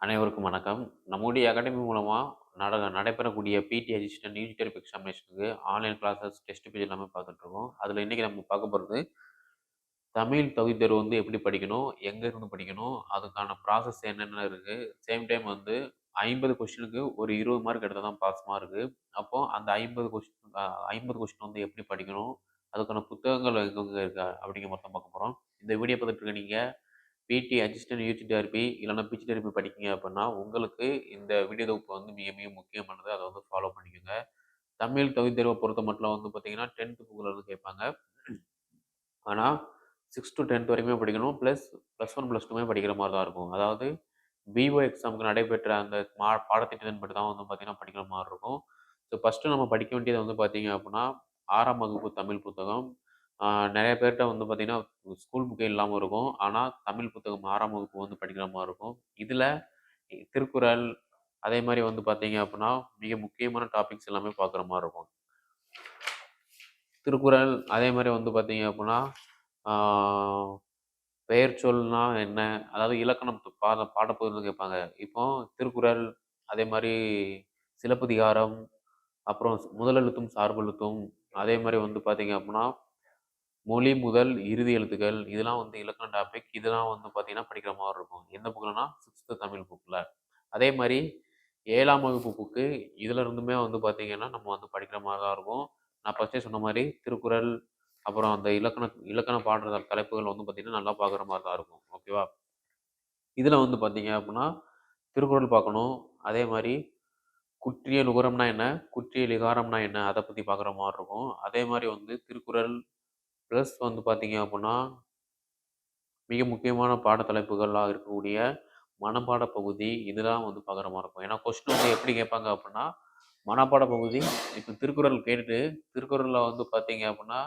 அனைவருக்கும் வணக்கம். நம்முடைய அகாடமி மூலமாக நட நடைபெறக்கூடிய பிடி அசிஸ்டன்ட் நியூஸ் டெர்ப் எக்ஸாமினேஷனுக்கு ஆன்லைன் கிளாஸஸ், டெஸ்ட் பேஜ் எல்லாமே பார்த்துட்ருக்கோம். அதில் இன்றைக்கி நம்ம பார்க்க போகிறது தமிழ் தகுதித்தேர்வு வந்து எப்படி படிக்கணும்? எங்கேருந்து படிக்கணும்? அதுக்கான ப்ராசஸ் என்னென்ன இருக்குது சேம் டைம் வந்து 50 கொஸ்டினுக்கு ஒரு 20 மார்க் எடுத்தால் தான் பாஸ் மார்க்கு. அப்போ அந்த 50 கொஸ்டின் ஐம்பது கொஸ்டின் வந்து எப்படி படிக்கணும்? அதுக்கான புத்தகங்கள் எங்கெங்கே இருக்கா அப்படிங்கிற மொத்தம் பார்க்க போகிறோம் இந்த வீடியோ பார்த்துட்டு இருக்க நீங்கள் பிடி அசிஸ்டன்ட் யூஜி டிஆர்பி இல்லன்னா பிஜி டிஆர்பி படிக்கிங்க அப்படின்னா, உங்களுக்கு இந்த வீடியோ தொகுப்பு வந்து மிக மிக முக்கியமானது. அதை வந்து ஃபாலோ பண்ணிக்கோங்க. தமிழ் தகுதித் தேர்வை பொறுத்த மட்டும் வந்து பார்த்தீங்கன்னா, டென்த்து குகுல வந்து கேட்பாங்க. ஆனால் சிக்ஸ் டூ 10த் வரைக்குமே படிக்கணும். ப்ளஸ் ப்ளஸ் ஒன் ப்ளஸ் டூமே படிக்கிற மாதிரி தான் இருக்கும். அதாவது பிஓ எக்ஸாமுக்கு நடைபெற்ற அந்த மா பாடத்திட்டத்தின்படி தான் வந்து பார்த்தீங்கன்னா, படிக்கிற மாதிரி இருக்கும். ஸோ ஃபஸ்ட்டு நம்ம படிக்க வேண்டியது வந்து பார்த்தீங்க அப்படின்னா, ஆறாம் வகுப்பு தமிழ் புத்தகம். நிறைய பேர்கிட்ட வந்து பார்த்திங்கன்னா ஸ்கூல் புக்கே இல்லாமல் இருக்கும். ஆனால் தமிழ் புத்தகம் ஆறாம் வகுப்பு வந்து படிக்கிற மாதிரி இருக்கும். இதில் திருக்குறள், அதே மாதிரி வந்து பார்த்தீங்க அப்படின்னா, மிக முக்கியமான டாபிக்ஸ் எல்லாமே பார்க்குற மாதிரி இருக்கும். திருக்குறள், அதே மாதிரி வந்து பார்த்தீங்க அப்படின்னா, பெயர் சொல்னா என்ன? அதாவது இலக்கணம் பாட பாடப்பகுதியில கேட்பாங்க. இப்போ திருக்குறள், அதே மாதிரி சிலப்பதிகாரம், அப்புறம் முதலெழுத்தும், சார்பெழுத்தும், அதே மாதிரி வந்து பார்த்தீங்க அப்படின்னா, மொழி முதல் இறுதி எழுத்துக்கள், இதெல்லாம் வந்து இலக்கண டாபிக். இதெல்லாம் வந்து பார்த்தீங்கன்னா, படிக்கிற மாதிரி இருக்கும். எந்த புக்கில்னா சிக்ஸ்த்து தமிழ் புக்கில் அதே மாதிரி ஏழாம் வகுப்பு புக்கு, இதுல இருந்துமே வந்து பார்த்தீங்கன்னா, நம்ம வந்து படிக்கிற மாதிரி தான் இருக்கும். நான் ஃபஸ்ட்டே சொன்ன மாதிரி திருக்குறள், அப்புறம் அந்த இலக்கண இலக்கண பாடுற தலைப்புகள் வந்து பார்த்திங்கன்னா நல்லா பார்க்குற மாதிரி தான் இருக்கும். ஓகேவா? இதில் வந்து பார்த்தீங்க அப்படின்னா, திருக்குறள் பார்க்கணும். அதே மாதிரி குற்றிய நுகரம்னா என்ன? குற்றிய லிகாரம்னா என்ன? அதை பற்றி பார்க்குற மாதிரி இருக்கும். அதே மாதிரி வந்து திருக்குறள் ப்ளஸ் வந்து பார்த்தீங்க அப்படின்னா, மிக முக்கியமான பாடத்தலைப்புகளாக இருக்கக்கூடிய மனப்பாட பகுதி, இதெல்லாம் வந்து பார்க்குற மாதிரி இருக்கும். ஏன்னா கொஸ்டின் வந்து எப்படி கேட்பாங்க அப்படின்னா, மனப்பாட பகுதி இப்போ திருக்குறள் கேட்டுட்டு, திருக்குறளில் வந்து பார்த்தீங்க அப்படின்னா,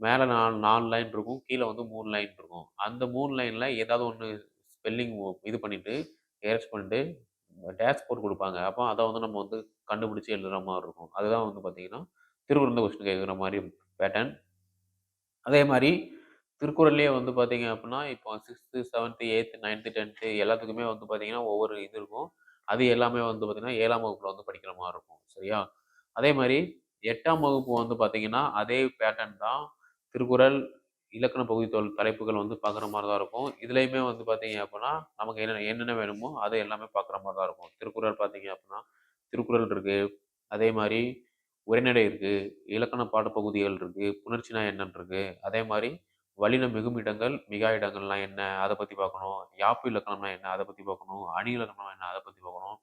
மேலே நாலு நாலு லைன் இருக்கும். கீழே வந்து மூணு லைன் இருக்கும். அந்த மூணு லைனில் ஏதாவது ஒன்று ஸ்பெல்லிங் இது பண்ணிவிட்டு எரேஸ் பண்ணிட்டு, டேஷ் போர்ட் கொடுப்பாங்க அப்போ அதை வந்து நம்ம வந்து கண்டுபிடிச்சி எழுதுகிற மாதிரி இருக்கும். அதுதான் வந்து பார்த்தீங்கன்னா, திருக்குறள் கொஸ்டின் கேட்குற மாதிரி பேட்டர்ன். அதே மாதிரி திருக்குறள்லேயே வந்து பார்த்தீங்க அப்படின்னா, இப்போ 6த், 7த், 8த், 9த், 10த் எல்லாத்துக்குமே வந்து பார்த்தீங்கன்னா, ஒவ்வொரு இது இருக்கும். அது எல்லாமே வந்து பார்த்தீங்கன்னா, ஏழாம் வகுப்பில் வந்து படிக்கிற மாதிரி இருக்கும். சரியா? அதே மாதிரி எட்டாம் வகுப்பு வந்து பார்த்தீங்கன்னா, அதே பேட்டர்ன் தான். திருக்குறள், இலக்கண பகுதி தொல் தலைப்புகள் வந்து பார்க்குற மாதிரி தான் இருக்கும். இதுலேயுமே வந்து பார்த்தீங்க அப்படின்னா, நமக்கு என்னென்ன என்னென்ன வேணுமோ, அது எல்லாமே பார்க்குற மாதிரி தான் இருக்கும். திருக்குறள் பார்த்தீங்க அப்படின்னா, திருக்குறள் இருக்குது அதே மாதிரி உரைநடை இருக்குது இலக்கண பாடப்பகுதிகள் இருக்குது புணர்ச்சினா என்னன்னு இருக்குது அதே மாதிரி வழியில் மிகும் இடங்கள், மிகா இடங்கள்னா என்ன? அதை பற்றி பார்க்கணும். யாப்பு இலக்கணம்னா என்ன? அதை பற்றி பார்க்கணும். அணி இலக்கணம்னா என்ன? அதை பற்றி பார்க்கணும்.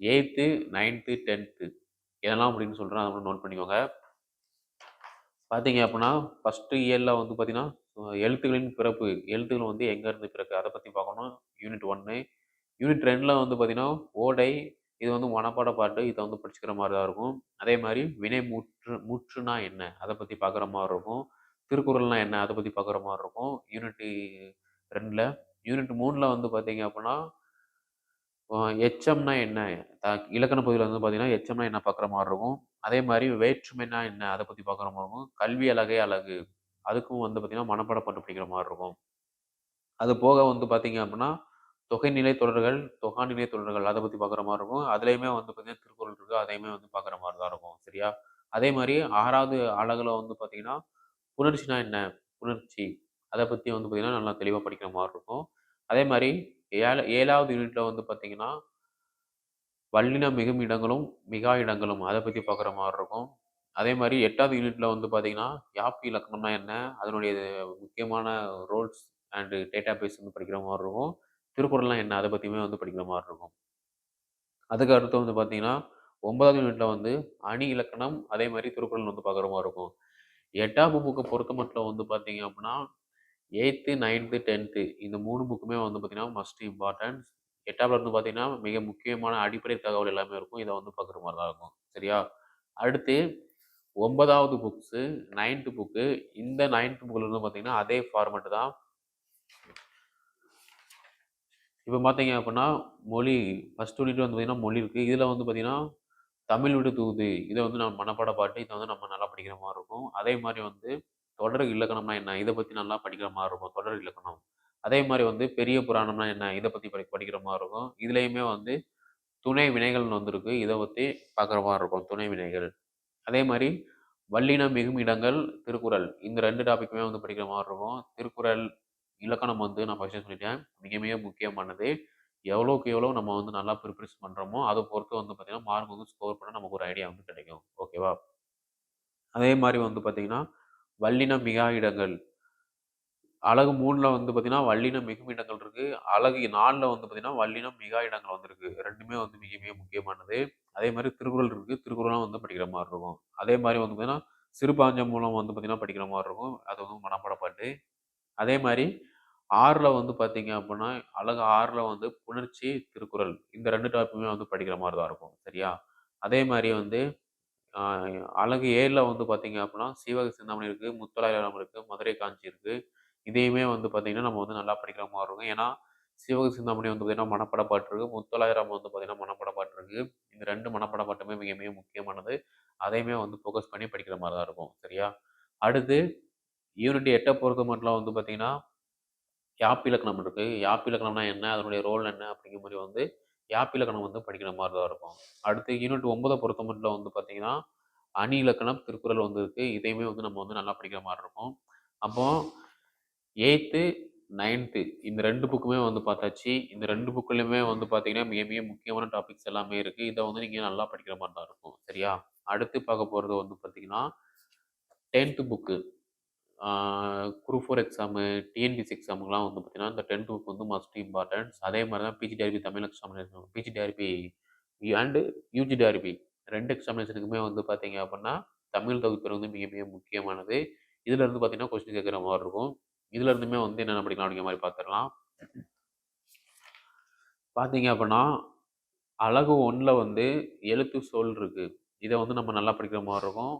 8த், 9த், 10த் இதெல்லாம் அப்படின்னு சொல்கிறேன் அதை நோட் பண்ணிக்கோங்க. பார்த்தீங்க அப்படின்னா, ஃபஸ்ட்டு இயரில் வந்து பார்த்தீங்கன்னா, எழுத்துக்களின் பிறப்பு. எழுத்துக்கள் வந்து எங்கேருந்து பிறக்கு? பற்றி பார்க்கணும். யூனிட் ஒன்று யூனிட் ரெண்டில் வந்து பார்த்தீங்கன்னா, ஓடை இது வந்து மனப்பாட பாட்டு. இதை வந்து படிச்சுக்கிற மாதிரி தான் இருக்கும். அதே மாதிரி வினை முற்று முற்றுனா என்ன? அதை பற்றி பார்க்குற மாதிரி இருக்கும். திருக்குறள்னா என்ன? அதை பற்றி பார்க்குற மாதிரி இருக்கும். யூனிட் ரெண்டில் யூனிட் மூணில் வந்து பார்த்தீங்க அப்படின்னா, எச்சம்னா என்ன? த இலக்கண பகுதியில் வந்து பார்த்தீங்கன்னா, எச்சம்னா என்ன பார்க்குற மாதிரி இருக்கும். அதே மாதிரி வேற்றுமைனா என்ன? அதை பற்றி பார்க்குற மாதிரி இருக்கும். கல்வி அழகே அழகு. அதுக்கும் வந்து பார்த்திங்கன்னா மனப்பாட பாட்டு படிக்கிற மாதிரி இருக்கும். அது போக வந்து பார்த்தீங்க அப்படின்னா, தொகை நிலை தொடர்கள், தொகாநிலை தொடர்கள் அதை பற்றி பார்க்குற மாதிரி இருக்கும். அதுலேயுமே வந்து பார்த்தீங்கன்னா, திருக்குறள் இருக்குது அதையுமே வந்து பார்க்குற மாதிரி தான் இருக்கும். சரியா? அதே மாதிரி ஆறாவது அழகில் வந்து பார்த்தீங்கன்னா, புணர்ச்சினா என்ன? புணர்ச்சி. அதை பற்றி வந்து பார்த்தீங்கன்னா, நல்லா தெளிவாக படிக்கிற மாதிரி இருக்கும். அதே மாதிரி ஏழ ஏழாவது யூனிட்ல வந்து பார்த்தீங்கன்னா, வல்லின மிகும் இடங்களும், மிகா இடங்களும் அதை பற்றி பார்க்குற மாதிரி இருக்கும். அதே மாதிரி எட்டாவது யூனிட்ல வந்து பார்த்தீங்கன்னா, யாப்பு இலக்கணம்னா என்ன? அதனுடைய முக்கியமான ரோல்ஸ் அண்ட் டேட்டா பேஸ் வந்து படிக்கிற மாதிரி இருக்கும். திருக்குறள்லாம் என்ன? அதை பற்றியுமே வந்து படிக்கிற மாதிரி இருக்கும். அதுக்கு அடுத்து வந்து பார்த்தீங்கன்னா, ஒன்பதாவது யூனிட்ல வந்து அணி இலக்கணம், அதே மாதிரி திருக்குறள் வந்து பார்க்குற மாதிரி இருக்கும். எட்டாம் புக்கு பொறுத்த மட்டும் வந்து பார்த்தீங்க அப்படின்னா, 8த், 9த், 10த் இந்த மூணு புக்குமே வந்து பார்த்தீங்கன்னா, மஸ்ட் இம்பார்ட்டன்ஸ் எட்டாவில் வந்து பார்த்தீங்கன்னா, மிக முக்கியமான அடிப்படை தகவல் எல்லாமே இருக்கும். இதை வந்து பார்க்குற மாதிரி தான் இருக்கும். சரியா? அடுத்து ஒன்பதாவது புக்ஸு, நைன்த்து புக்கு. இந்த 9த் புக்ல இருந்து பார்த்தீங்கன்னா, அதே ஃபார்மேட்டு தான். இப்போ பார்த்தீங்க அப்படின்னா, மொழி ஃபஸ்ட் யூனிட் வந்து பார்த்திங்கன்னா மொழி இருக்குது இதில் வந்து பார்த்திங்கன்னா தமிழ் விடு தூது. இதை வந்து நம்ம மனப்பாட பாட்டு. இதை வந்து நம்ம நல்லா படிக்கிற மாதிரி இருக்கும். அதே மாதிரி வந்து தொடர் இலக்கணம்னா என்ன? இதை பற்றி நல்லா படிக்கிற மாதிரி இருக்கும். தொடர் இலக்கணம். அதே மாதிரி வந்து பெரிய புராணம்னா என்ன இதை பற்றி படி படிக்கிற மாதிரி இருக்கும் இதுலேயுமே வந்து துணை வினைகள்னு வந்திருக்கு இதை பற்றி பார்க்குற மாதிரி இருக்கும் துணை வினைகள் அதே மாதிரி வல்லின மிகும் இடங்கள் திருக்குறள் இந்த ரெண்டு டாபிக்குமே வந்து படிக்கிற மாதிரி இருக்கும் திருக்குறள் இலக்கணம் வந்து நான் ஃபஸ்ட்டு சொல்லிட்டேன். மிக மிக முக்கியமானது. எவ்வளோக்கு எவ்வளோ நம்ம வந்து நல்லா ப்ரிப்பரேஷன் பண்ணுறோமோ அதை பொறுத்து வந்து பார்த்திங்கன்னா மார்க் வந்து ஸ்கோர் பண்ண நமக்கு ஒரு ஐடியா வந்து கிடைக்கும். ஓகேவா அதே மாதிரி வந்து பார்த்திங்கன்னா வல்லின மிகா இடங்கள். அழகு மூணில் வந்து பார்த்திங்கன்னா வல்லினம் மிகும் இடங்கள் இருக்குது அழகு நாலில் வந்து பார்த்திங்கன்னா வல்லினம் மிகா இடங்கள் வந்திருக்கு ரெண்டுமே வந்து மிக மிக முக்கியமானது. அதே மாதிரி திருக்குறள் இருக்குது திருக்குறளாக வந்து படிக்கிற மாதிரி இருக்கும். அதே மாதிரி வந்து பார்த்திங்கன்னா சிறுபாஞ்சம் மூலம் வந்து பார்த்திங்கன்னா படிக்கிற மாதிரி இருக்கும். அது வந்து மனப்படப்பாட்டு அதே மாதிரி ஆறில் வந்து பார்த்தீங்க அப்படின்னா அழகு ஆறில் வந்து புணர்ச்சி திருக்குறள். இந்த ரெண்டு டாப்பிக்குமே வந்து படிக்கிற மாதிரி தான் இருக்கும். சரியா? அதே மாதிரி வந்து அழகு ஏழில் வந்து பார்த்தீங்க அப்படின்னா சீவக சிந்தாமணி இருக்குது முத்தலாயிரம் இருக்குது மதுரை காஞ்சி இருக்குது இதையுமே வந்து பார்த்தீங்கன்னா நம்ம வந்து நல்லா படிக்கிற மாதிரி இருக்கும். ஏன்னா சிவக சிந்தாமணி வந்து பார்த்தீங்கன்னா மனப்பட இருக்குது முத்தலாயிரம் வந்து பார்த்தீங்கன்னா மனப்பட இருக்குது இந்த ரெண்டு மனப்படப்பாட்டுமே மிக மிக முக்கியமானது. அதையுமே வந்து ஃபோக்கஸ் பண்ணி படிக்கிற மாதிரி தான் இருக்கும். சரியா? அடுத்து யூனிட் எட்டை பொறுத்த மட்டும் வந்து பார்த்தீங்கன்னா யாப்பிலக்கணம் இருக்குது யாப்பிலக்கணம்னா என்ன? அதனுடைய ரோல் என்ன? அப்படிங்கிற மாதிரி வந்து யாப்பிலக்கணம் வந்து படிக்கிற மாதிரி தான் இருக்கும். அடுத்து யூனிட் ஒன்பதை பொறுத்த மட்டும் வந்து பார்த்தீங்கன்னா அணி இலக்கணம் திருக்குறள் வந்து இருக்குது இதையுமே வந்து நம்ம வந்து நல்லா படிக்கிற மாதிரி இருக்கும். அப்போ எயித்து நைன்த்து இந்த ரெண்டு புக்குமே வந்து பார்த்தாச்சு. இந்த ரெண்டு புக்குலையுமே வந்து பார்த்தீங்கன்னா மிக மிக முக்கியமான டாபிக்ஸ் எல்லாமே இருக்குது இதை வந்து நீங்கள் நல்லா படிக்கிற மாதிரி தான் இருக்கும். சரியா? அடுத்து பார்க்க போகிறது வந்து பார்த்தீங்கன்னா tenth book group four exam TNPSC எக்ஸாமுக்கெலாம் வந்து பார்த்தீங்கன்னா இந்த டென்த் புக் வந்து மஸ்ட் இம்பார்ட்டன்ஸ் அதே மாதிரி தான் PG TRB Tamil examination PG TRB and UG TRB ரெண்டு எக்ஸாமினேஷனுக்குமே வந்து பார்த்தீங்க அப்படின்னா தமிழ் தொகுப்பு வந்து மிக மிக முக்கியமானது. இதில் இருந்து பார்த்தீங்கன்னா கொஸ்டின் கேட்குற மாதிரி இருக்கும். இதுல இருந்துமே வந்து என்னென்ன படிக்கலாம் அப்படிங்கிற மாதிரி பார்த்துடலாம். பார்த்தீங்க அப்படின்னா அழகு ஒன்றில் வந்து எழுத்து சொல் இருக்குது இதை வந்து நம்ம நல்லா படிக்கிற மாதிரி இருக்கும்.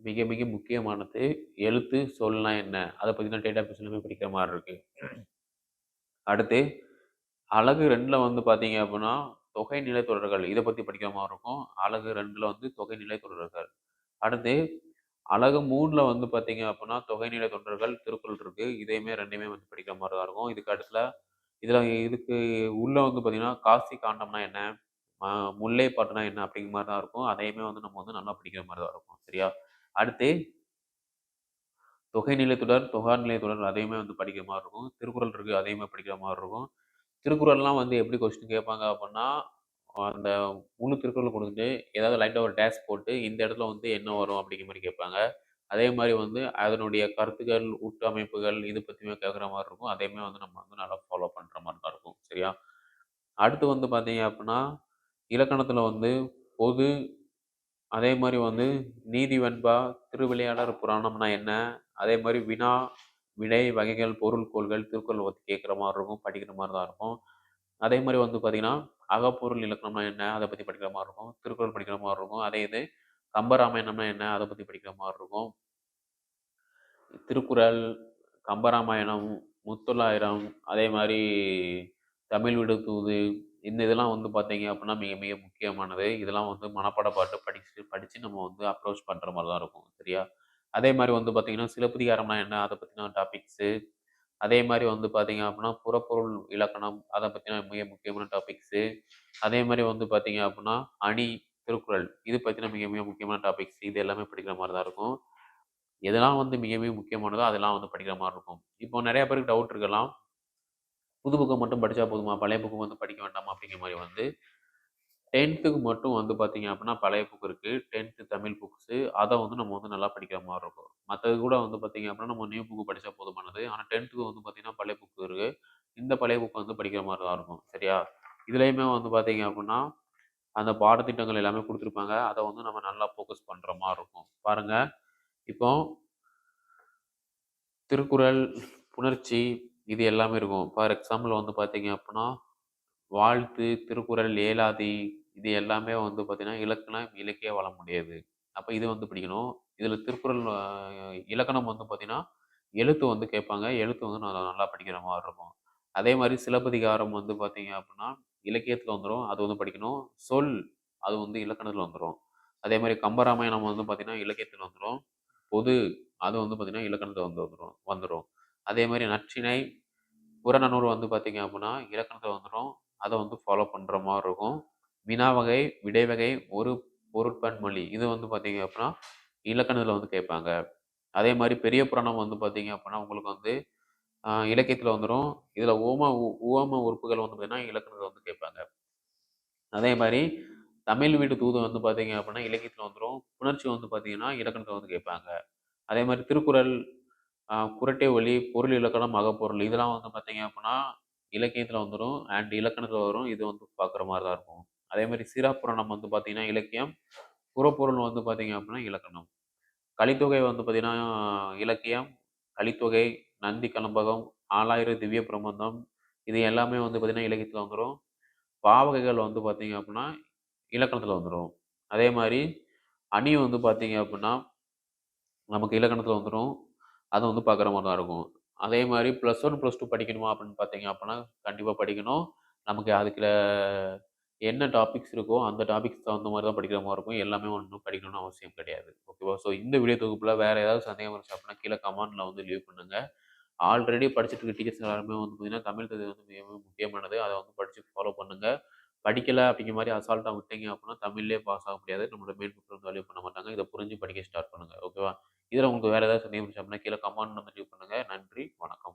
மிக மிக முக்கியமானது எழுத்து சொல்னா என்ன? அதை பற்றின டேட்டா பேஸ்லுமே படிக்கிற மாதிரி இருக்கு. அடுத்து அழகு ரெண்டில் வந்து பார்த்தீங்க அப்படின்னா தொகை நிலை தொடர்கள். இதை பற்றி படிக்கிற மாதிரி இருக்கும். அழகு ரெண்டில் வந்து தொகை நிலை தொடர்கள். அடுத்து அழகு மூணில் வந்து பார்த்தீங்க அப்படின்னா தொகைநிலை தொண்டர்கள் திருக்குறள் இருக்குது இதையுமே ரெண்டுமே வந்து படிக்கிற மாதிரி தான் இருக்கும். இதுக்கு அடுத்துல இதில் இதுக்கு உள்ளே வந்து பார்த்தீங்கன்னா காசி காண்டம்னா என்ன? முல்லை பாட்டுனா என்ன? அப்படிங்கிற மாதிரி தான் இருக்கும். அதையுமே வந்து நம்ம வந்து நல்லா படிக்கிற மாதிரி தான் இருக்கும். சரியா? அடுத்து தொகை நிலையத்துடன் தொகா நிலையத்துடன் அதையுமே வந்து படிக்கிற மாதிரி இருக்கும். திருக்குறள் இருக்குது அதையுமே படிக்கிற மாதிரி இருக்கும். திருக்குறள்லாம் வந்து எப்படி கொஸ்டின் கேட்பாங்க அப்படின்னா அந்த முழு திருக்குறள் கொடுத்துட்டு ஏதாவது லைட்டாக ஒரு டேஷ் போட்டு இந்த இடத்துல வந்து என்ன வரும் அப்படிங்கிற மாதிரி கேட்பாங்க. அதே மாதிரி வந்து அதனுடைய கருத்துக்கள் உட்டமைப்புகள் இது பற்றியுமே கேட்குற மாதிரி இருக்கும். அதையுமே வந்து நம்ம வந்து நல்லா ஃபாலோ பண்ணுற மாதிரி தான் இருக்கும். சரியா? அடுத்து வந்து பார்த்தீங்க அப்படின்னா இலக்கணத்தில் வந்து பொது அதே மாதிரி வந்து நீதி வெண்பா திருவிளையாடர் புராணம்னா என்ன? அதே மாதிரி வினா விடை வகைகள் பொருள் கோள்கள் திருக்குறள் பற்றி கேட்குற மாதிரி இருக்கும் படிக்கிற மாதிரி தான் இருக்கும். அதே மாதிரி வந்து பார்த்திங்கன்னா அகப்பொருள் இலக்கணம்னா என்ன? அதை பற்றி படிக்கிற மாதிரி இருக்கும். திருக்குறள் படிக்கிற மாதிரி இருக்கும். அதே இது கம்பராமாயணம்னா என்ன? அதை பற்றி படிக்கிற மாதிரி இருக்கும். திருக்குறள் கம்பராமாயணம் முத்தொள்ளாயிரம் அதே மாதிரி தமிழ் விடு தூது இந்த இதெல்லாம் வந்து பார்த்தீங்க அப்படின்னா மிக மிக முக்கியமானது. இதெல்லாம் வந்து மனப்பாட பாட்டு படித்து படித்து நம்ம வந்து அப்ரோச் பண்ணுற மாதிரி தான் இருக்கும் சரியா? அதே மாதிரி வந்து பார்த்திங்கன்னா சிலப்பதிகாரம்னா என்ன அதை பற்றின டாபிக்ஸு அதே மாதிரி வந்து பார்த்தீங்க அப்படின்னா புறப்பொருள் இலக்கணம் அதை பற்றின மிக முக்கியமான டாபிக்ஸு அதே மாதிரி வந்து பார்த்தீங்க அப்படின்னா அணி திருக்குறள் இது பற்றின மிக மிக முக்கியமான டாபிக்ஸ் இது எல்லாமே படிக்கிற மாதிரி தான் இருக்கும். எதெல்லாம் வந்து மிக மிக முக்கியமானதோ அதெல்லாம் வந்து படிக்கிற மாதிரி இருக்கும். இப்போ நிறைய பேருக்கு டவுட் இருக்கலாம். புது புக்கை மட்டும் படித்தா போதுமா? பழைய புக்கு வந்து படிக்க வேண்டாமா? அப்படிங்கிற மாதிரி வந்து டென்த்துக்கு மட்டும் வந்து பார்த்தீங்க அப்படின்னா பழைய புக் இருக்குது டென்த்து தமிழ் புக்ஸு அதை வந்து நம்ம வந்து நல்லா படிக்கிற மாதிரி இருக்கும். மற்றது கூட வந்து பார்த்தீங்க அப்படின்னா நம்ம நியூ புக்கு படித்தா போதுமானது. ஆனால் டென்த்துக்கு வந்து பார்த்தீங்கன்னா பழைய புக்கு இருக்குது இந்த பழைய புக்கு வந்து படிக்கிற மாதிரி தான் இருக்கும். சரியா? இதுலேயுமே வந்து பார்த்தீங்க அப்படின்னா அந்த பாடத்திட்டங்கள் எல்லாமே கொடுத்துருப்பாங்க. அதை வந்து நம்ம நல்லா ஃபோக்கஸ் பண்ணுற மாதிரி இருக்கும். பாருங்கள் இப்போ திருக்குறள் புணர்ச்சி இது எல்லாமே இருக்கும். ஃபார் எக்ஸாம்பிள் வந்து பார்த்தீங்க அப்படின்னா வாழ்த்து திருக்குறள் ஏலாதி இது எல்லாமே வந்து பார்த்திங்கன்னா இலக்கணம் இலக்கிய வள முடியாது. அப்போ இது வந்து படிக்கணும். இதில் திருக்குறள் இலக்கணம் வந்து பார்த்தீங்கன்னா எழுத்து வந்து கேட்பாங்க. எழுத்து வந்து நல்லா நல்லா படிக்கிற மாதிரி இருக்கும். அதே மாதிரி சிலப்பதிகாரம் வந்து பார்த்தீங்க அப்படின்னா இலக்கியத்தில் வந்துடும் அது வந்து படிக்கணும். சொல் அது வந்து இலக்கணத்தில் வந்துடும் அதே மாதிரி கம்பராமாயணம் வந்து பார்த்திங்கன்னா இலக்கியத்தில் வந்துடும் பொது அது வந்து பார்த்திங்கன்னா இலக்கணத்தில் வந்து வந்துடும் வந்துடும் அதே மாதிரி நற்றினை புறநூறு வந்து பார்த்தீங்க அப்படின்னா இலக்கணத்தில் வந்துடும் அதை வந்து ஃபாலோ பண்ணுற மாதிரி இருக்கும் வினா வகை விடைவகை ஒரு ஒரு பொருட்பன்மொழி இது வந்து பார்த்தீங்க அப்படின்னா இலக்கணத்தில் வந்து கேட்பாங்க அதே மாதிரி பெரிய புராணம் வந்து பார்த்தீங்க அப்படின்னா உங்களுக்கு வந்து இலக்கியத்தில் வந்துடும் இதில் ஓம ஓம உறுப்புகள் வந்து பார்த்தீங்கன்னா இலக்கணத்தில் வந்து கேட்பாங்க அதே மாதிரி தமிழ் வீட்டு தூது வந்து பார்த்தீங்க அப்படின்னா இலக்கியத்தில் வந்துடும் புணர்ச்சி வந்து பார்த்தீங்கன்னா இலக்கணத்தில் வந்து கேட்பாங்க அதே மாதிரி திருக்குறள் குரட்டை ஒலி பொருள் இலக்கணம் அகப்பொருள் இதெல்லாம் வந்து பார்த்தீங்க அப்படின்னா இலக்கியத்தில் வந்துடும் அண்ட் இலக்கணத்தில் வரும். இது வந்து பார்க்குற மாதிரி தான் இருக்கும். அதே மாதிரி சிராப்புராணம் வந்து பார்த்தீங்கன்னா இலக்கியம். புறப்பொருள் வந்து பார்த்தீங்க அப்படின்னா இலக்கணம். கலித்தொகை வந்து பார்த்தீங்கன்னா இலக்கியம். கலித்தொகை நந்தி கலம்பகம் ஆலாயிரம் திவ்ய பிரபந்தம் இது எல்லாமே வந்து பார்த்திங்கன்னா இலக்கியத்தில் வந்துடும் பாவகைகள் வந்து பார்த்திங்க அப்படின்னா இலக்கணத்தில் வந்துடும் அதே மாதிரி அணி வந்து பார்த்தீங்க அப்படின்னா நமக்கு இலக்கணத்தில் வந்துடும் அதை வந்து பார்க்குற மாதிரி தான் இருக்கும். அதே மாதிரி ப்ளஸ் ஒன் ப்ளஸ் டூ படிக்கணுமா அப்படின்னு பார்த்தீங்க அப்படின்னா கண்டிப்பாக படிக்கணும். நமக்கு அதுக்குள்ள என்ன டாபிக்ஸ் இருக்கோ அந்த டாபிக்ஸ் தகுந்த மாதிரி தான் படிக்கிற மாதிரி இருக்கும். எல்லாமே ஒன்றும் படிக்கணும்னு அவசியம் கிடையாது. ஓகேவா ஸோ இந்த வீடியோ தொகுப்பில் வேறு ஏதாவது சந்தேகம் இருந்துச்சு அப்படின்னா கீழே கமெண்டில் வந்து லீவ் பண்ணுங்கள் ஆல்ரெடி படிச்சுட்டு இருக்க டீச்சர்ஸ் எல்லாருமே வந்து பார்த்தீங்கன்னா தமிழ் தகுதி வந்து மிகவும் முக்கியமானது. அதை வந்து படித்து ஃபாலோ பண்ணுங்கள் படிக்கலை அப்படிங்கிற மாதிரி அசால்ட்டாக விட்டீங்க அப்படின்னா தமிழ்லேயே பாஸ் ஆக முடியாது. நம்மளோட மெயின் புக் வந்து வேல்யூ பண்ண மாட்டாங்க. இதை புரிஞ்சு படிக்க ஸ்டார்ட் பண்ணுங்கள் ஓகேவா இதில் உங்களுக்கு வேறு ஏதாவது சந்தேகம் இருந்துச்சு அப்படின்னா கீழே கமெண்ட் வந்து லீவ் பண்ணுங்கள் நன்றி. வணக்கம்.